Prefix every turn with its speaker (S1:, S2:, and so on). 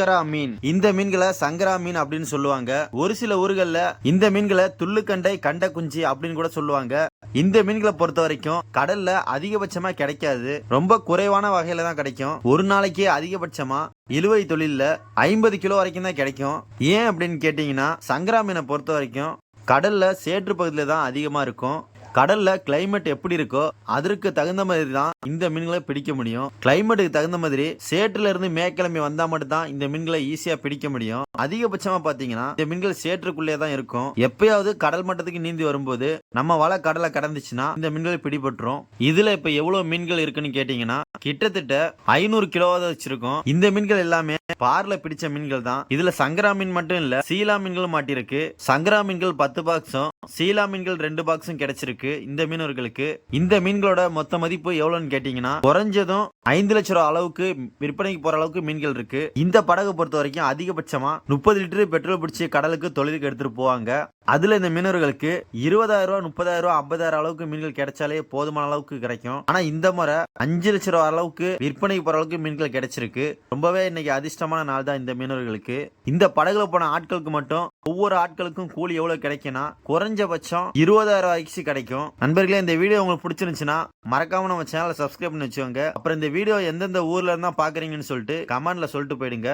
S1: சங்கரா மீன். இந்த மீன்களை சங்கரா மீன் அப்படின்னு சொல்லுவாங்க. ஒரு சில ஊர்கள்ல இந்த மீன்களை துள்ளுக்கண்டை கண்ட குஞ்சு அப்படின்னு கூட சொல்லுவாங்க. இந்த மீன்களை பொறுத்த வரைக்கும் கடல்ல அதிகபட்சமா கிடைக்காது. ரொம்ப குறைவான வகையில தான் கிடைக்கும். ஒரு நாளைக்கு அதிகபட்சமா இழுவை தொழிலில் ஐம்பது கிலோ வரைக்கும் தான் கிடைக்கும். ஏன் அப்படின்னு கேட்டீங்கன்னா சங்கரா மீனை பொறுத்த வரைக்கும் கடல்ல சேற்று பகுதியில தான் அதிகமா இருக்கும். கடல்ல கிளைமேட் எப்படி இருக்கோ அதற்கு தகுந்த மாதிரி தான் இந்த மீன்களை பிடிக்க முடியும். கிளைமேட்டுக்கு தகுந்த மாதிரி சேற்றுல இருந்து மேக்கிழமை வந்தா மட்டும்தான் இந்த மீன்களை ஈஸியா பிடிக்க முடியும். அதிகபட்சமா பாத்தீங்கன்னா இந்த மீன்கள் சேற்றுக்குள்ளே தான் இருக்கும். எப்பயாவது கடல் மட்டத்துக்கு நீந்தி வரும்போது நம்ம வலை கடலை கடந்துச்சுன்னா இந்த மீன்கள் பிடிபட்டுரும். இதுல இப்ப எவ்வளவு மீன்கள் இருக்குன்னு கேட்டீங்கன்னா கிட்டத்தட்ட ஐநூறு கிலோவாவது வச்சிருக்கோம். இந்த மீன்கள் எல்லாமே பார்ல பிடிச்ச மீன்கள் தான். இதுல சங்கரா மீன் மட்டும் இல்ல சீலா மீன்களும் மாட்டிருக்கு. சங்கரா மீன்கள் பத்து பாக்ஸும் சீலா மீன்கள் ரெண்டு பாக்ஸும் கிடைச்சிருக்கு இந்த மீனவர்களுக்கு. இந்த மீன்களோட மொத்த மதிப்பு எவ்வளவுன்னு கேட்டீங்கன்னா குறைஞ்சதும் ஐந்து லட்சம் ரூபா அளவுக்கு விற்பனைக்கு போற அளவுக்கு மீன்கள் இருக்கு. இந்த படகை பொறுத்த வரைக்கும் அதிகபட்சமா முப்பது லிட்டர் பெட்ரோல் பிடிச்சி கடலுக்கு தொழிலுக்கு எடுத்துட்டு போவாங்க. அதுல இந்த மீனவர்களுக்கு இருபதாயிரம் ரூபா முப்பதாயிரம் ரூபா ஐம்பதாயிரம் அளவுக்கு மீன்கள் கிடைச்சாலே போதுமான அளவுக்கு கிடைக்கும். ஆனா இந்த முறை அஞ்சு லட்சம் ரூபா அளவுக்கு விற்பனைக்கு போற அளவுக்கு மீன்கள் கிடைச்சிருக்கு. ரொம்பவே இன்னைக்கு அதிர்ஷ்டமான நாள் தான் இந்த மீனவர்களுக்கு. இந்த படகுல போன ஆட்களுக்கு மட்டும் ஒவ்வொரு ஆட்களுக்கும் கூலி எவ்வளவு கிடைக்கும்னா குறைஞ்சபட்சம் இருபதாயிரம் ரூபாய்க்கு கிடைக்கும். நண்பர்களே இந்த வீடியோ உங்களுக்கு பிடிச்சிருந்துச்சுன்னா மறக்காம நம்ம சேனலை சப்ஸ்கிரைப் பண்ணி வச்சுக்கோங்க. அப்புறம் இந்த வீடியோ எந்தெந்த ஊர்ல இருந்தா பாக்குறீங்கன்னு சொல்லிட்டு கமெண்ட்ல சொல்லிட்டு போயிடுங்க.